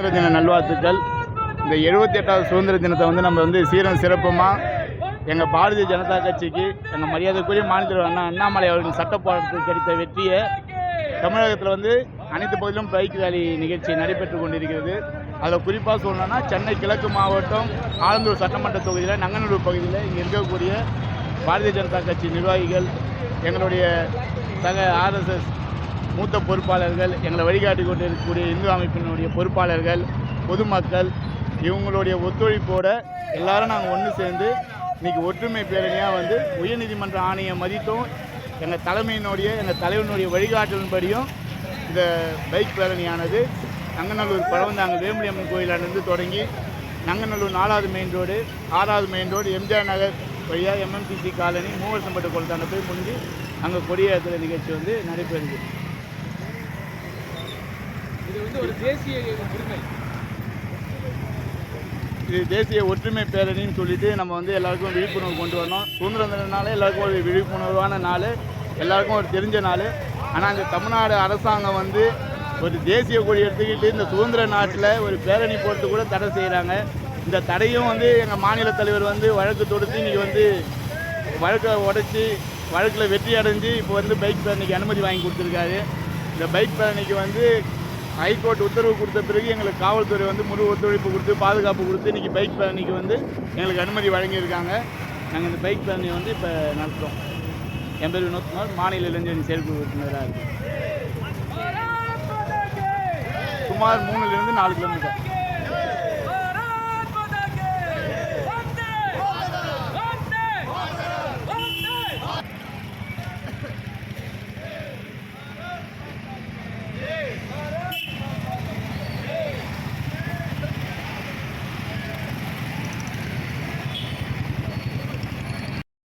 சுதந்திர தின நல்வாழ்த்துக்கள். இந்த எழுபத்தி எட்டாவது சுதந்திர தினத்தை வந்து நம்ம வந்து சீரம் சிறப்புமாக எங்கள் பாரதிய ஜனதா கட்சிக்கு எங்கள் மரியாதைக்குரிய மாநில அண்ணா அண்ணாமலை அவர்களின் சட்ட போராட்டத்தில் கிடைத்த வெற்றியை தமிழகத்தில் வந்து அனைத்து பகுதியிலும் பைக் ரேலி நிகழ்ச்சி நடைபெற்று கொண்டிருக்கிறது. அதில் குறிப்பாக சொல்லணும்னா சென்னை கிழக்கு மாவட்டம் ஆலந்தூர் சட்டமன்ற தொகுதியில் நங்கநல்லூர் பகுதியில் இங்கே இருக்கக்கூடிய பாரதிய ஜனதா கட்சி நிர்வாகிகள் எங்களுடைய சக ஆர்எஸ்எஸ் மூத்த பொறுப்பாளர்கள் எங்களை வழிகாட்டி கொண்டு இருக்கக்கூடிய இந்து அமைப்பினுடைய பொறுப்பாளர்கள் பொதுமக்கள் இவங்களுடைய ஒத்துழைப்போட எல்லாரும் நாங்கள் ஒன்று சேர்ந்து இன்னைக்கு ஒற்றுமை பேரணியாக வந்து உயர்நீதிமன்ற ஆணையை மதித்தும். எங்கள் தலைமையினுடைய எங்கள் தலைவனுடைய வழிகாட்டலின்படியும் இந்த பைக் பேரணியானது நங்கநல்லூர் பழவந்தாங்க வேம்புலியம்மன் கோயிலானது தொடங்கி நங்கநல்லூர் நாலாவது மெயின் ரோடு ஆறாவது மெயின் ரோடு எம்ஜிஆர் நகர் வழியாக எம்எம்சிசி காலனி மூவர் சம்பட்டு குளத்தாண்ட போய் முடிஞ்சு அங்கே கொடியேற்றுற நிகழ்ச்சி வந்து நடைபெறுது. இது வந்து ஒரு தேசிய உரிமை. இது தேசிய ஒற்றுமை பேரணின்னு சொல்லிட்டு நம்ம வந்து எல்லாருக்கும் விழிப்புணர்வு கொண்டு வரணும் சுதந்திரம் தினனால எல்லாருக்கும் ஒரு விழிப்புணர்வான நாள் எல்லாருக்கும் ஒரு தெரிஞ்ச நாள். ஆனால் இந்த தமிழ்நாடு அரசாங்கம் வந்து ஒரு தேசிய கொடி எடுத்துக்கிட்டு இந்த சுதந்திர நாட்டில் ஒரு பேரணி போட்டு கூட தடை செய்கிறாங்க இந்த தடையும் வந்து எங்கள் மாநில தலைவர் வந்து வழக்கு தொடுத்து இன்றைக்கி வந்து வழக்கை உடைச்சி வழக்கில் வெற்றி அடைஞ்சு இப்போ வந்து பைக் பேரணிக்கு அனுமதி வாங்கி கொடுத்துருக்காரு. இந்த பைக் பேரணிக்கு வந்து ஹைகோர்ட் உத்தரவு கொடுத்த பிறகு எங்களுக்கு காவல்துறை வந்து முழு ஒத்துழைப்பு கொடுத்து பாதுகாப்பு கொடுத்து இன்றைக்கி பைக் பேரணிக்கு வந்து எங்களுக்கு அனுமதி வழங்கியிருக்காங்க. நாங்கள் இந்த பைக் பேரணியை வந்து இப்போ நடத்துகிறோம் என் பேர் வினோத்குமார். மாநில இளைஞரின் செயற்குழு உறுப்பினராக இருக்குது சுமார் மூணுலேருந்து நாலு கிலோமீட்டர்